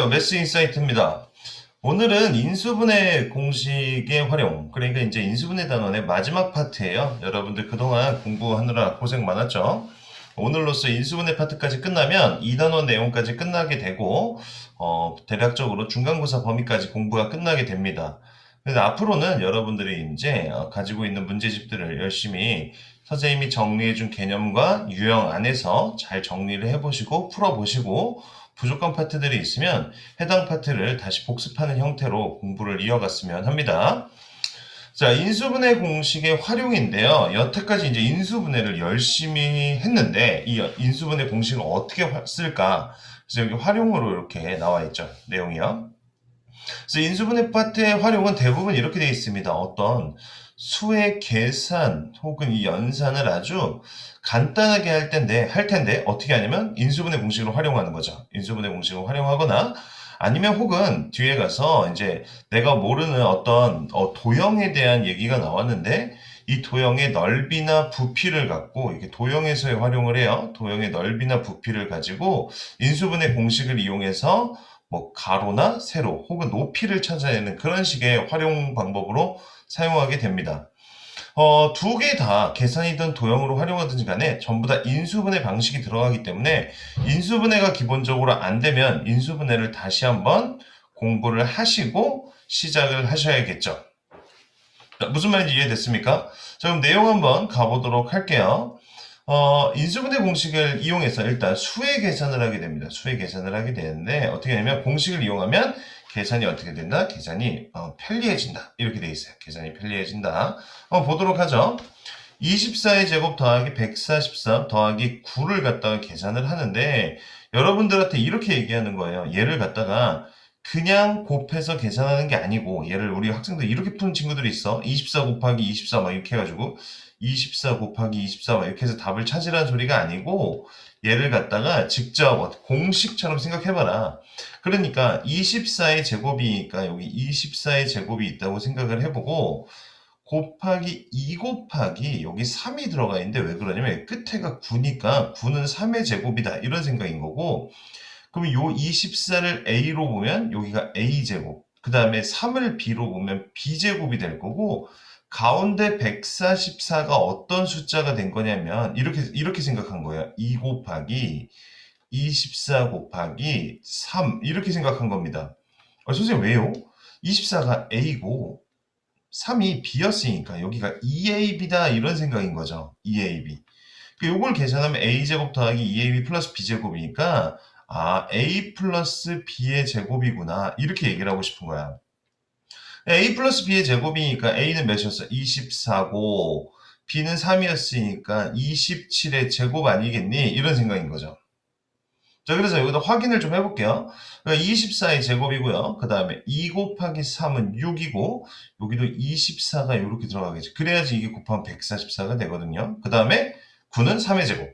안녕하세요. 매스 인사이트입니다. 오늘은 인수분해 공식의 활용, 그러니까 이제 인수분해 단원의 마지막 파트예요. 여러분들 그동안 공부하느라 고생 많았죠? 오늘로써 인수분해 파트까지 끝나면 이 단원 내용까지 끝나게 되고, 어, 대략적으로 중간고사 범위까지 공부가 끝나게 됩니다. 그래서 앞으로는 여러분들이 이제 어, 가지고 있는 문제집들을 열심히 선생님이 정리해준 개념과 유형 안에서 잘 정리를 해보시고 풀어보시고 부족한 파트들이 있으면 해당 파트를 다시 복습하는 형태로 공부를 이어갔으면 합니다. 자, 인수분해 공식의 활용인데요. 여태까지 이제 인수분해를 열심히 했는데 이 인수분해 공식을 어떻게 화- 쓸까? 그래서 여기 활용으로 이렇게 나와 있죠. 내용이요. 그래서 인수분해 파트의 활용은 대부분 이렇게 되어 있습니다. 어떤 수의 계산 혹은 이 연산을 아주 간단하게 할 텐데, 할 텐데, 어떻게 하냐면, 인수분해 공식을 활용하는 거죠. 인수분해 공식을 활용하거나, 아니면 혹은 뒤에 가서 이제 내가 모르는 어떤 어, 도형에 대한 얘기가 나왔는데, 이 도형의 넓이나 부피를 갖고, 이게 도형에서의 활용을 해요. 도형의 넓이나 부피를 가지고, 인수분해 공식을 이용해서 뭐 가로나 세로 혹은 높이를 찾아내는 그런 식의 활용 방법으로 사용하게 됩니다. 어, 두 개 다 계산이든 도형으로 활용하든지 간에 전부 다 인수분해 방식이 들어가기 때문에 인수분해가 기본적으로 안 되면 인수분해를 다시 한번 공부를 하시고 시작을 하셔야겠죠. 자, 무슨 말인지 이해됐습니까? 자, 그럼 내용 한번 가보도록 할게요. 어, 인수분해 공식을 이용해서 일단 수의 계산을 하게 됩니다. 수의 계산을 하게 되는데 어떻게 하냐면 공식을 이용하면 계산이 어떻게 된다? 계산이 어, 편리해진다. 이렇게 돼 있어요. 계산이 편리해진다. 한번 보도록 하죠. 24의 제곱 더하기 143 더하기 9를 갖다가 계산을 하는데 여러분들한테 이렇게 얘기하는 거예요. 얘를 갖다가 그냥 곱해서 계산하는 게 아니고 얘를 우리 학생들 이렇게 푸는 친구들이 있어. 24 곱하기 24 막 이렇게 해가지고 24 곱하기 24막 이렇게 해서 답을 찾으라는 소리가 아니고 얘를 갖다가 직접 공식처럼 생각해봐라. 그러니까 24의 제곱이니까 여기 24의 제곱이 있다고 생각을 해보고 곱하기 2 곱하기 여기 3이 들어가 있는데 왜 그러냐면 끝에가 9니까 9는 3의 제곱이다 이런 생각인 거고 그럼 요 24를 a로 보면 여기가 a제곱 그 다음에 3을 b로 보면 b제곱이 될 거고 가운데 144가 어떤 숫자가 된 거냐면 이렇게 이렇게 생각한 거예요. 2 곱하기 24 곱하기 3 이렇게 생각한 겁니다. 아, 선생님 왜요? 24가 a고 3이 b였으니까 여기가 2ab다 이런 생각인 거죠. 2ab. 그 요걸 계산하면 a제곱 더하기 2ab 플러스 b제곱이니까 아 a 플러스 b의 제곱이구나 이렇게 얘기를 하고 싶은 거야. A 플러스 b의 제곱이니까 a는 몇이었어? 24고 b는 3이었으니까 27의 제곱 아니겠니? 이런 생각인 거죠. 자, 그래서 여기다 확인을 좀 해볼게요. 24의 제곱이고요. 그 다음에 2 곱하기 3은 6이고 여기도 24가 이렇게 들어가겠죠. 그래야지 이게 곱하면 144가 되거든요. 그 다음에 9는 3의 제곱.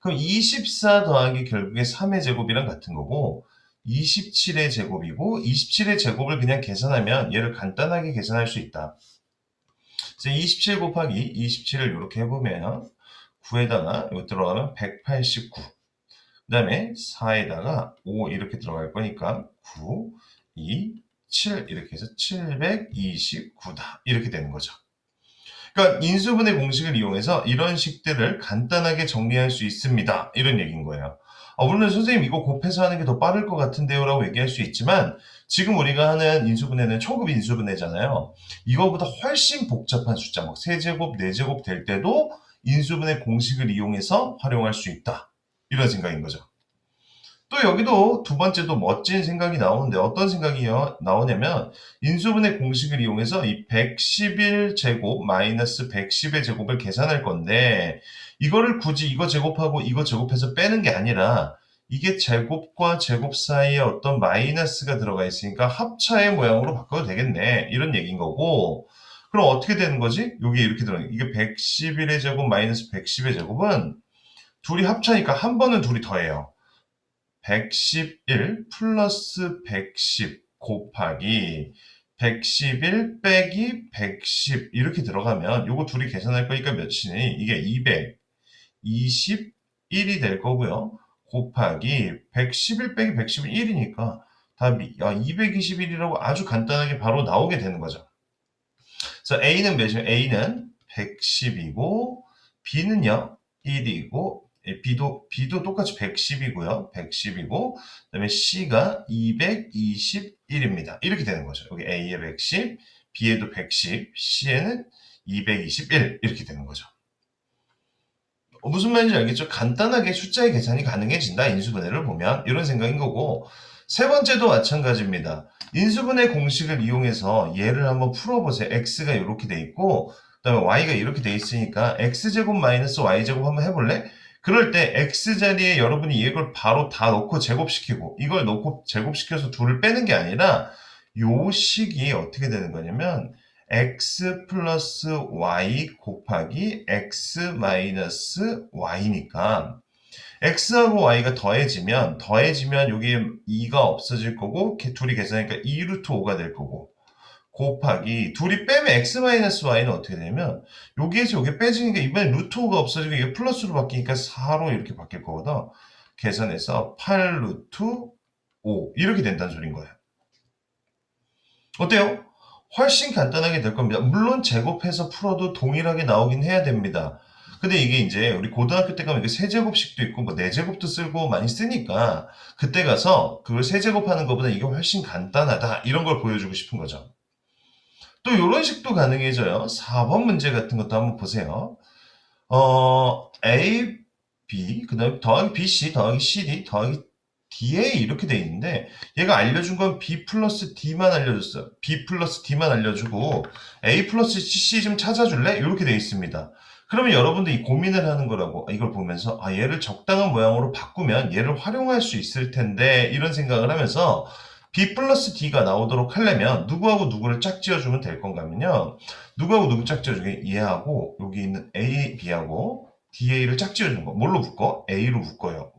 그럼 24 더하기 결국에 3의 제곱이랑 같은 거고 27의 제곱이고 27의 제곱을 그냥 계산하면 얘를 간단하게 계산할 수 있다. 그래서 27 곱하기 27을 이렇게 해보면 9에다가 이거 들어가면 189. 그 다음에 4에다가 5 이렇게 들어갈 거니까 9, 2, 7 이렇게 해서 729다. 이렇게 되는 거죠. 그러니까 인수분해 공식을 이용해서 이런 식들을 간단하게 정리할 수 있습니다. 이런 얘기인 거예요. 아, 물론 선생님 이거 곱해서 하는 게 더 빠를 것 같은데요 라고 얘기할 수 있지만 지금 우리가 하는 인수분해는 초급 인수분해잖아요. 이거보다 훨씬 복잡한 숫자, 막 세제곱, 네제곱 될 때도 인수분해 공식을 이용해서 활용할 수 있다. 이런 생각인 거죠. 또 여기도 두 번째도 멋진 생각이 나오는데 어떤 생각이 나오냐면 인수분해 공식을 이용해서 이 111제곱 마이너스 110의 제곱을 계산할 건데 이거를 굳이 이거 제곱하고 이거 제곱해서 빼는 게 아니라 이게 제곱과 제곱 사이에 어떤 마이너스가 들어가 있으니까 합차의 모양으로 바꿔도 되겠네. 이런 얘기인 거고. 그럼 어떻게 되는 거지? 여기 이렇게 들어 이게 111의 제곱 마이너스 110의 제곱은 둘이 합차니까 한 번은 둘이 더해요. 111 플러스 110 곱하기 111 빼기 110 이렇게 들어가면 요거 둘이 계산할 거니까 몇이니? 이게 221이 될 거고요. 곱하기 111 빼기 111이니까 답이 야, 221이라고 아주 간단하게 바로 나오게 되는 거죠. 그래서 A는 몇이요? A는 110이고 B는요 1이고 예, B도 B도 똑같이 110이고요. 110이고 그다음에 C가 221입니다. 이렇게 되는 거죠. 여기 A에 110, B에도 110, C에는 221 이렇게 되는 거죠. 어, 무슨 말인지 알겠죠? 간단하게 숫자의 계산이 가능해진다. 인수분해를 보면 이런 생각인 거고 세 번째도 마찬가지입니다. 인수분해 공식을 이용해서 얘를 한번 풀어보세요. x가 이렇게 돼 있고 그 다음에 y가 이렇게 돼 있으니까 x제곱 마이너스 y제곱 한번 해볼래? 그럴 때 x자리에 여러분이 이걸 바로 다 넣고 제곱시키고 이걸 넣고 제곱시켜서 둘을 빼는 게 아니라 요 식이 어떻게 되는 거냐면 x 플러스 y 곱하기 x 마이너스 y니까 x하고 y가 더해지면 더해지면 여기 2가 없어질 거고 걔 둘이 계산하니까 2루트 5가 될 거고 곱하기 둘이 빼면 x 마이너스 y는 어떻게 되냐면 여기에서 여기 빼지니까 이번에 루트 5가 없어지고 이게 플러스로 바뀌니까 4로 이렇게 바뀔 거거든. 계산해서 8 루트 5 이렇게 된다는 소린 거예요 어때요? 훨씬 간단하게 될 겁니다. 물론 제곱해서 풀어도 동일하게 나오긴 해야 됩니다. 근데 이게 이제 우리 고등학교 때 가면 이게 세제곱식도 있고 뭐 네제곱도 쓰고 많이 쓰니까 그때 가서 그걸 세제곱하는 것보다 이게 훨씬 간단하다 이런 걸 보여주고 싶은 거죠. 또 이런 식도 가능해져요. 4번 문제 같은 것도 한번 보세요. 어, A, B, 그 다음에 더하기 BC, 더하기 CD, 더하기 DA 이렇게 돼 있는데 얘가 알려준 건 B 플러스 D만 알려줬어요. B 플러스 D만 알려주고 A 플러스 C 좀 찾아줄래? 이렇게 돼 있습니다. 그러면 여러분들이 고민을 하는 거라고 이걸 보면서 아 얘를 적당한 모양으로 바꾸면 얘를 활용할 수 있을 텐데 이런 생각을 하면서 B 플러스 D가 나오도록 하려면 누구하고 누구를 짝지어주면 될 건가 하면요 누구하고 누구 짝지어주게 얘하고 여기 있는 A, B하고 DA를 짝지어주는 거 뭘로 묶어? A로 묶어요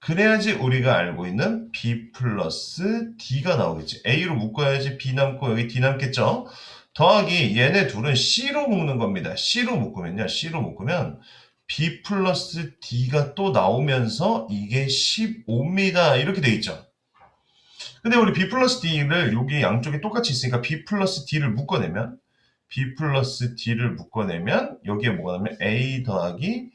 그래야지 우리가 알고 있는 B 플러스 D가 나오겠지. A로 묶어야지 B 남고 여기 D 남겠죠? 더하기 얘네 둘은 C로 묶는 겁니다. C로 묶으면요. C로 묶으면 B 플러스 D가 또 나오면서 이게 15입니다. 이렇게 돼 있죠. 근데 우리 B 플러스 D를 여기 양쪽에 똑같이 있으니까 B 플러스 D를 묶어내면 B 플러스 D를 묶어내면 여기에 뭐가 나면 A 더하기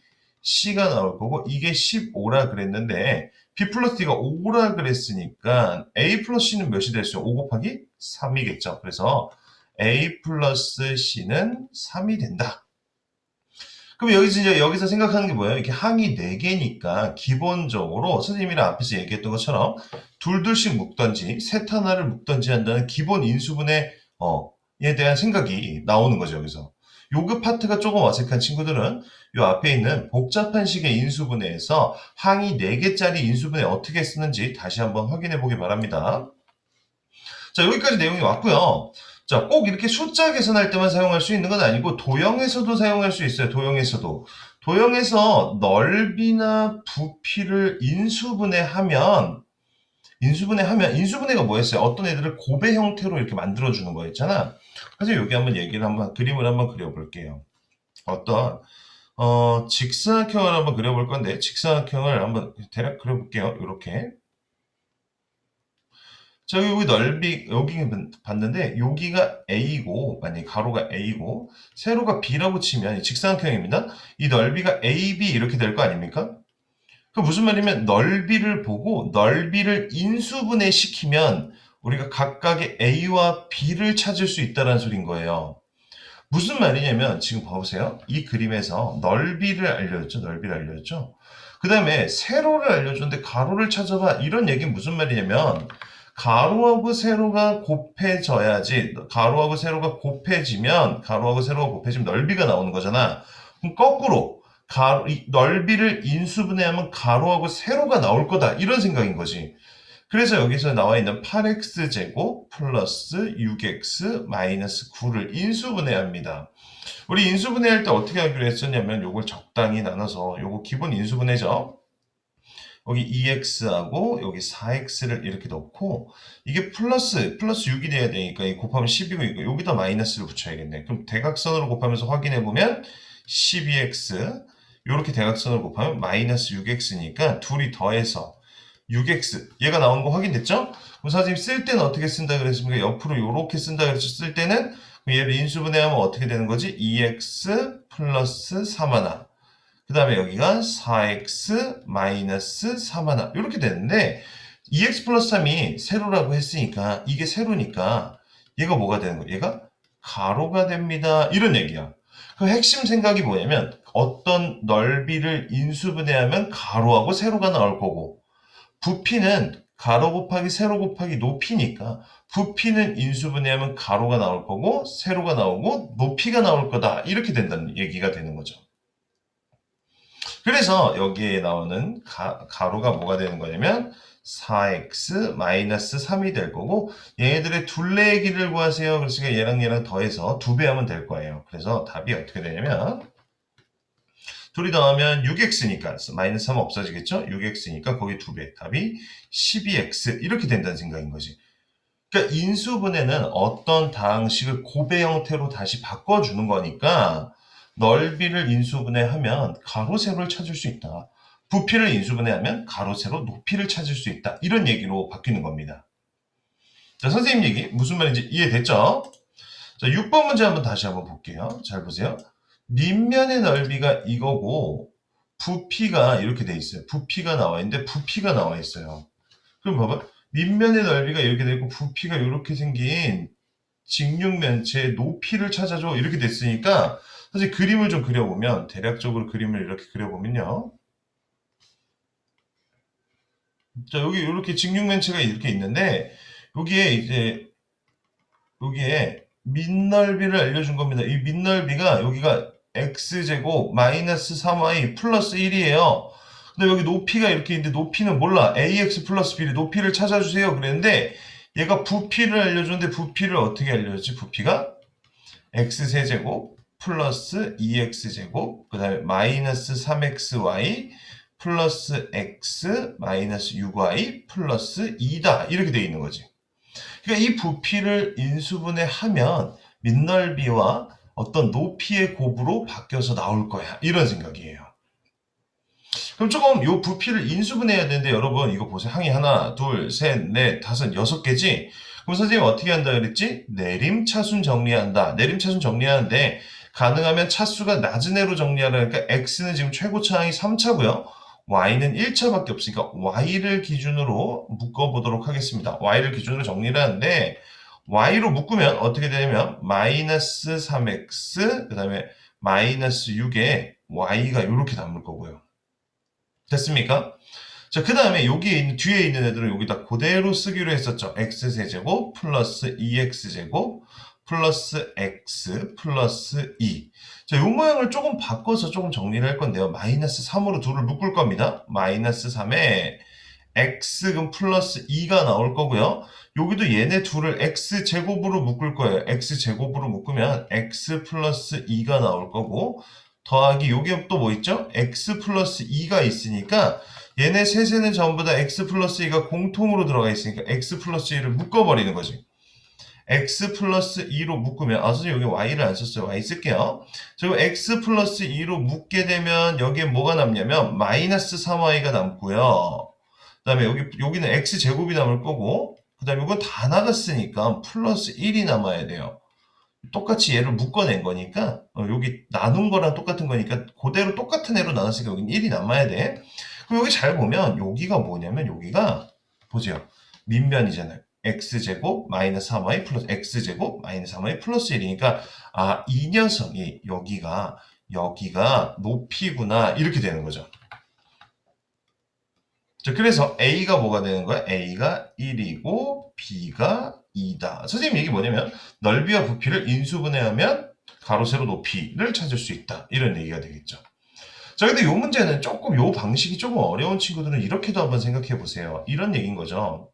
C가 나올 거고 이게 15라 그랬는데 B 플러스 D가 5라 그랬으니까 A 플러스 C는 몇이 됐어요? 5 곱하기 3이겠죠. 그래서 A 플러스 C는 3이 된다. 그럼 여기서 이제 여기서 생각하는 게 뭐예요? 이렇게 항이 4개니까 기본적으로 선생님이랑 앞에서 얘기했던 것처럼 둘둘씩 묶던지 셋 하나를 묶던지 한다는 기본 인수분해에 대한 생각이 나오는 거죠, 여기서. 요그 파트가 조금 어색한 친구들은 요 앞에 있는 복잡한 식의 인수분해에서 항이 4개짜리 인수분해 어떻게 쓰는지 다시 한번 확인해 보기 바랍니다. 자, 여기까지 내용이 왔고요. 자, 꼭 이렇게 숫자 계산할 때만 사용할 수 있는 건 아니고 도형에서도 사용할 수 있어요. 도형에서도. 도형에서 넓이나 부피를 인수분해하면 인수분해 하면 인수분해가 뭐였어요? 어떤 애들을 고배 형태로 이렇게 만들어 주는 거였잖아. 그래서 여기 한번 얘기를 한번 그림을 한번 그려볼게요. 어떤 어, 직사각형을 한번 그려볼 건데 직사각형을 한번 대략 그려볼게요. 이렇게 자 여기 넓이 여기 봤는데 여기가 A고 만약에 가로가 A고 세로가 B라고 치면 직사각형입니다. 이 넓이가 AB 이렇게 될 거 아닙니까? 그 무슨 말이면 넓이를 보고 넓이를 인수분해 시키면 우리가 각각의 A와 B를 찾을 수 있다는 소린 거예요. 무슨 말이냐면 지금 봐보세요. 이 그림에서 넓이를 알려줬죠. 넓이를 알려줬죠. 그 다음에 세로를 알려줬는데 가로를 찾아봐. 이런 얘기는 무슨 말이냐면 가로하고 세로가 곱해져야지 가로하고 세로가 곱해지면 가로하고 세로가 곱해지면 넓이가 나오는 거잖아. 그럼 거꾸로 가로, 넓이를 인수분해하면 가로하고 세로가 나올 거다. 이런 생각인 거지. 그래서 여기서 나와 있는 8x제곱 플러스 6x 마이너스 9를 인수분해합니다. 우리 인수분해할 때 어떻게 하기로 했었냐면 요걸 적당히 나눠서 요거 기본 인수분해죠. 여기 2x하고 여기 4x를 이렇게 넣고 이게 플러스 플러스 6이 돼야 되니까 곱하면 10이고 여기다 마이너스를 붙여야겠네. 그럼 대각선으로 곱하면서 확인해 보면 12x 이렇게 대각선을 곱하면 마이너스 6x니까 둘이 더해서 6x 얘가 나온 거 확인됐죠? 그럼 선생님 쓸 때는 어떻게 쓴다 그랬습니까? 옆으로 이렇게 쓴다 그랬죠? 쓸 때는 얘를 인수분해하면 어떻게 되는 거지? 2x 플러스 3 하나 그 다음에 여기가 4x 마이너스 3 하나 이렇게 되는데 2x 플러스 3이 세로라고 했으니까 이게 세로니까 얘가 뭐가 되는 거야? 얘가 가로가 됩니다. 이런 얘기야. 그 핵심 생각이 뭐냐면 어떤 넓이를 인수분해하면 가로하고 세로가 나올 거고 부피는 가로 곱하기 세로 곱하기 높이니까 부피는 인수분해하면 가로가 나올 거고 세로가 나오고 높이가 나올 거다 이렇게 된다는 얘기가 되는 거죠. 그래서 여기에 나오는 가, 가로가 뭐가 되는 거냐면 4x 마이너스 3이 될 거고 얘네들의 둘레의 길을 구하세요. 그러니까 얘랑 얘랑 더해서 두 배 하면 될 거예요. 그래서 답이 어떻게 되냐면 둘이 더하면 6x니까 마이너스 3 없어지겠죠? 6x니까 거기 두 배. 답이 12x 이렇게 된다는 생각인 거지. 그러니까 인수분해는 어떤 다항식을 고배 형태로 다시 바꿔주는 거니까 넓이를 인수분해하면 가로 세로를 찾을 수 있다. 부피를 인수분해하면 가로 세로 높이를 찾을 수 있다. 이런 얘기로 바뀌는 겁니다. 자, 선생님 얘기 무슨 말인지 이해됐죠? 자, 6번 문제 한번 다시 한번 볼게요. 잘 보세요. 밑면의 넓이가 이거고 부피가 이렇게 돼 있어요. 부피가 나와 있는데 부피가 나와 있어요. 그럼 봐봐. 밑면의 넓이가 이렇게 돼 있고 부피가 이렇게 생긴 직육면체의 높이를 찾아줘 이렇게 됐으니까 사실 그림을 좀 그려보면 대략적으로 그림을 이렇게 그려보면요. 자 여기 이렇게 직육면체가 이렇게 있는데 여기에 이제 여기에 밑넓이를 알려준 겁니다. 이 밑넓이가 여기가 x제곱 마이너스 3y 플러스 1이에요. 근데 여기 높이가 이렇게 있는데 높이는 몰라. ax 플러스 b를 높이를 찾아주세요. 그랬는데 얘가 부피를 알려줬는데 부피를 어떻게 알려줬지? 부피가 x세제곱 플러스 2x제곱 그 다음에 마이너스 3xy 플러스 x 마이너스 6y 플러스 2다 이렇게 돼 있는 거지. 그러니까 이 부피를 인수분해 하면 밑넓이와 어떤 높이의 곱으로 바뀌어서 나올 거야. 이런 생각이에요. 그럼 조금 이 부피를 인수분해해야 되는데 여러분 이거 보세요. 항이 하나, 둘, 셋, 넷, 다섯, 여섯 개지? 그럼 선생님 어떻게 한다 그랬지? 내림차순 정리한다. 내림차순 정리하는데 가능하면 차수가 낮은 애로 정리하라니까 x는 지금 최고차항이 3차고요. Y는 1차밖에 없으니까 y를 기준으로 묶어보도록 하겠습니다. y를 기준으로 정리를 하는데 y로 묶으면 어떻게 되냐면 마이너스 3x 그 다음에 마이너스 6에 y가 이렇게 남을 거고요. 됐습니까? 자, 그 다음에 여기에 있는, 뒤에 있는 애들은 여기다 그대로 쓰기로 했었죠. x세제곱 플러스 2x제곱 플러스 x 플러스 2. 자, 요 모양을 조금 바꿔서 조금 정리를 할 건데요. 마이너스 3으로 둘을 묶을 겁니다. 마이너스 3에 x금 플러스 2가 나올 거고요. 여기도 얘네 둘을 x제곱으로 묶을 거예요. x제곱으로 묶으면 x 플러스 2가 나올 거고 더하기 요게 또뭐 있죠? x 플러스 2가 있으니까 얘네 셋에는 전부 다 x 플러스 2가 공통으로 들어가 있으니까 x 플러스 2를 묶어버리는 거지. X 플러스 2로 묶으면 아 선생님 여기 y를 안 썼어요. y 쓸게요. 그리고 x 플러스 2로 묶게 되면 여기에 뭐가 남냐면 마이너스 3y가 남고요. 그 다음에 여기 여기는 x 제곱이 남을 거고 그 다음에 이건 다 나갔으니까 플러스 1이 남아야 돼요. 똑같이 얘를 묶어낸 거니까 어, 여기 나눈 거랑 똑같은 거니까 그대로 똑같은 애로 나눴으니까 여기는 1이 남아야 돼. 그럼 여기 잘 보면 여기가 뭐냐면 여기가 보세요. 밑면이잖아요. X제곱 마이너스 3y 플러스 x제곱 마이너스 3y 플러스 1이니까 아 이 녀석이 여기가 여기가 높이구나 이렇게 되는 거죠. 자, 그래서 a가 뭐가 되는 거야? a가 1이고 b가 2다. 선생님 얘기 뭐냐면 넓이와 부피를 인수분해하면 가로 세로 높이를 찾을 수 있다. 이런 얘기가 되겠죠. 자, 근데 이 문제는 조금 이 방식이 조금 어려운 친구들은 이렇게도 한번 생각해 보세요. 이런 얘기인 거죠.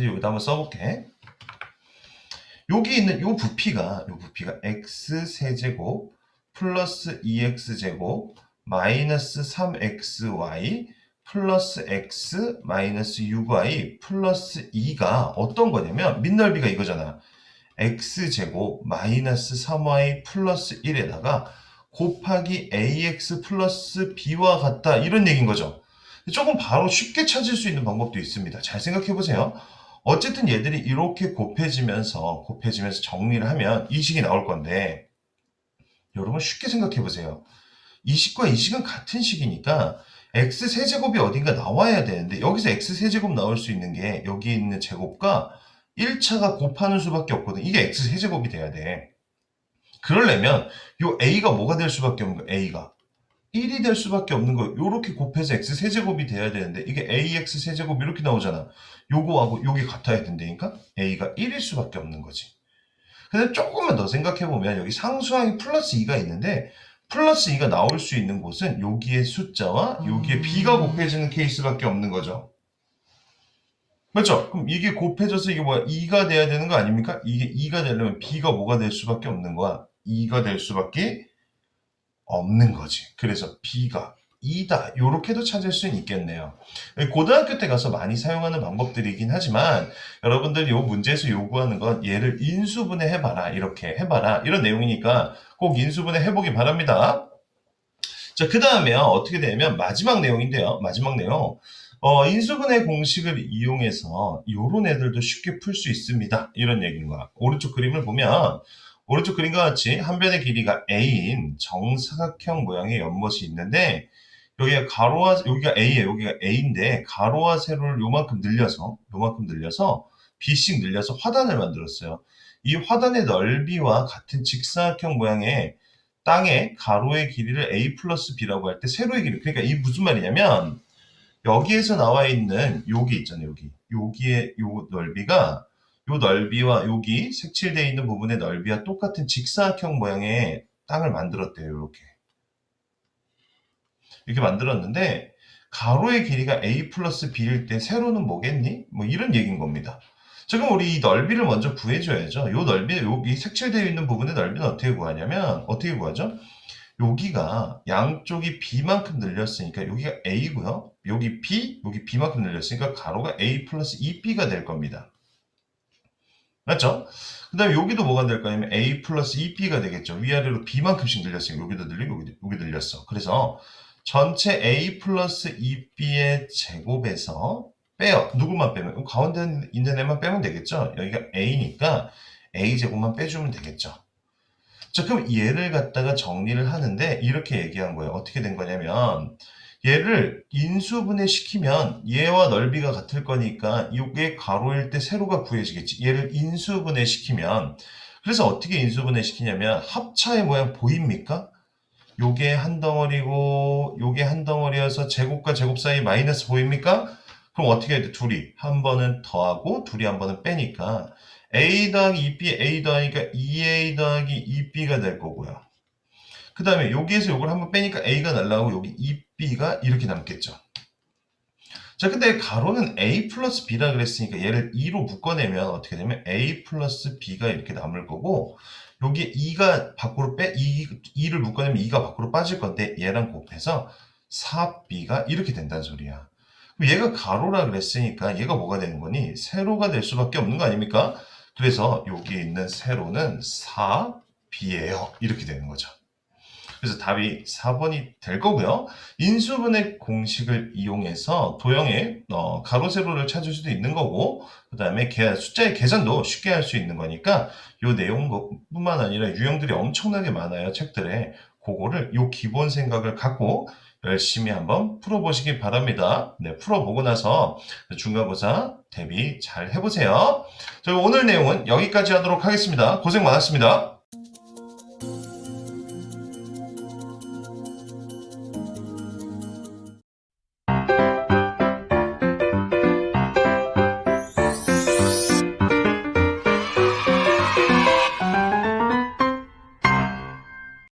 여기다 한번 써볼게. 여기 있는 이 부피가 이 부피가 x 세제곱 플러스 2x 제곱 마이너스 3xy 플러스 x 마이너스 6y 플러스 2가 어떤 거냐면 밑넓이가 이거잖아. x 제곱 마이너스 3y 플러스 1에다가 곱하기 ax 플러스 b와 같다 이런 얘기인 거죠. 조금 바로 쉽게 찾을 수 있는 방법도 있습니다. 잘 생각해 보세요. 어쨌든 얘들이 이렇게 곱해지면서 곱해지면서 정리를 하면 이 식이 나올 건데 여러분 쉽게 생각해 보세요. 이 식과 이 식은 같은 식이니까 x 세제곱이 어딘가 나와야 되는데 여기서 x 세제곱 나올 수 있는 게 여기 있는 제곱과 1차가 곱하는 수밖에 없거든. 이게 x 세제곱이 돼야 돼. 그러려면 요 a가 뭐가 될 수밖에 없는 거야? a가 1이 될 수밖에 없는 거예요. 요렇게 곱해서 x 세제곱이 돼야 되는데 이게 ax 세제곱 이렇게 나오잖아. 요거하고 요게 같아야 된다니까 a가 1일 수밖에 없는 거지. 근데 조금만 더 생각해 보면 여기 상수항이 플러스 2가 있는데 플러스 2가 나올 수 있는 곳은 여기에 숫자와 여기에 b가 곱해지는 케이스밖에 없는 거죠. 맞죠? 그럼 이게 곱해져서 이게 뭐야? 2가 돼야 되는 거 아닙니까? 이게 2가 되려면 b가 뭐가 될 수밖에 없는 거야? 2가 될 수밖에 없는 거지. 그래서 b가 2다. 요렇게도 찾을 수는 있겠네요. 고등학교 때 가서 많이 사용하는 방법들이긴 하지만 여러분들이 요 문제에서 요구하는 건 얘를 인수분해 해봐라. 이렇게 해봐라. 이런 내용이니까 꼭 인수분해 해보기 바랍니다. 자, 그 다음에요. 어떻게 되냐면 마지막 내용인데요. 마지막 내용. 어, 인수분해 공식을 이용해서 요런 애들도 쉽게 풀 수 있습니다. 이런 얘기인 거야. 오른쪽 그림을 보면 오른쪽 그림과 같이 한 변의 길이가 a인 정사각형 모양의 연못이 있는데 여기가 가로와 여기가 a예요. 여기가 a인데 가로와 세로를 요만큼 늘려서 요만큼 늘려서 b씩 늘려서 화단을 만들었어요. 이 화단의 넓이와 같은 직사각형 모양의 땅의 가로의 길이를 a 플러스 b라고 할 때 세로의 길이 그러니까 이 무슨 말이냐면 여기에서 나와 있는 여기 있잖아요. 여기 여기의 요 넓이가 요 넓이와 여기 색칠되어 있는 부분의 넓이와 똑같은 직사각형 모양의 땅을 만들었대요. 이렇게 이렇게 만들었는데 가로의 길이가 a 플러스 b일 때 세로는 뭐겠니? 뭐 이런 얘기인 겁니다. 지금 우리 이 넓이를 먼저 구해줘야죠. 요 넓이 여기 색칠되어 있는 부분의 넓이는 어떻게 구하냐면 어떻게 구하죠? 여기가 양쪽이 b만큼 늘렸으니까 여기가 a고요. 여기 b, 여기 b만큼 늘렸으니까 가로가 a 플러스 2b가 될 겁니다. 맞죠? 그 다음에 여기도 뭐가 될 거냐면 a 플러스 2b가 되겠죠. 위아래로 b만큼씩 늘렸으니까 여기도 늘리고 여기도, 여기 늘렸어. 그래서 전체 a 플러스 2b의 제곱에서 빼요. 누구만 빼면 가운데 있는 애만 빼면 되겠죠. 여기가 a니까 a 제곱만 빼주면 되겠죠. 자, 그럼 얘를 갖다가 정리를 하는데 이렇게 얘기한 거예요. 어떻게 된 거냐면 얘를 인수분해 시키면 얘와 넓이가 같을 거니까 이게 가로일 때 세로가 구해지겠지. 얘를 인수분해 시키면 그래서 어떻게 인수분해 시키냐면 합차의 모양 보입니까? 요게 한 덩어리고 요게 한 덩어리여서 제곱과 제곱 사이 마이너스 보입니까? 그럼 어떻게 해야 돼? 둘이 한 번은 더하고 둘이 한 번은 빼니까 a 더하기 2b a 더하니까 2a 더하기 2b가 될 거고요. 그 다음에 여기에서 요걸 한번 빼니까 a가 날라가고 여기 2b가 이렇게 남겠죠. 자, 근데 가로는 a 플러스 b라 그랬으니까 얘를 2로 묶어내면 어떻게 되면 a 플러스 b가 이렇게 남을 거고 여기 2가 밖으로 빼 2, 2를 묶어내면 2가 밖으로 빠질 건데 얘랑 곱해서 4b가 이렇게 된다는 소리야. 얘가 가로라 그랬으니까 얘가 뭐가 되는 거니? 세로가 될 수밖에 없는 거 아닙니까? 그래서 여기 있는 세로는 4b예요. 이렇게 되는 거죠. 그래서 답이 4번이 될 거고요. 인수분해 공식을 이용해서 도형의 어, 가로 세로를 찾을 수도 있는 거고 그 다음에 숫자의 계산도 쉽게 할 수 있는 거니까 이 내용뿐만 아니라 유형들이 엄청나게 많아요. 책들에 그거를 이 기본 생각을 갖고 열심히 한번 풀어보시기 바랍니다. 네, 풀어보고 나서 중간고사 대비 잘 해보세요. 저희 오늘 내용은 여기까지 하도록 하겠습니다. 고생 많았습니다.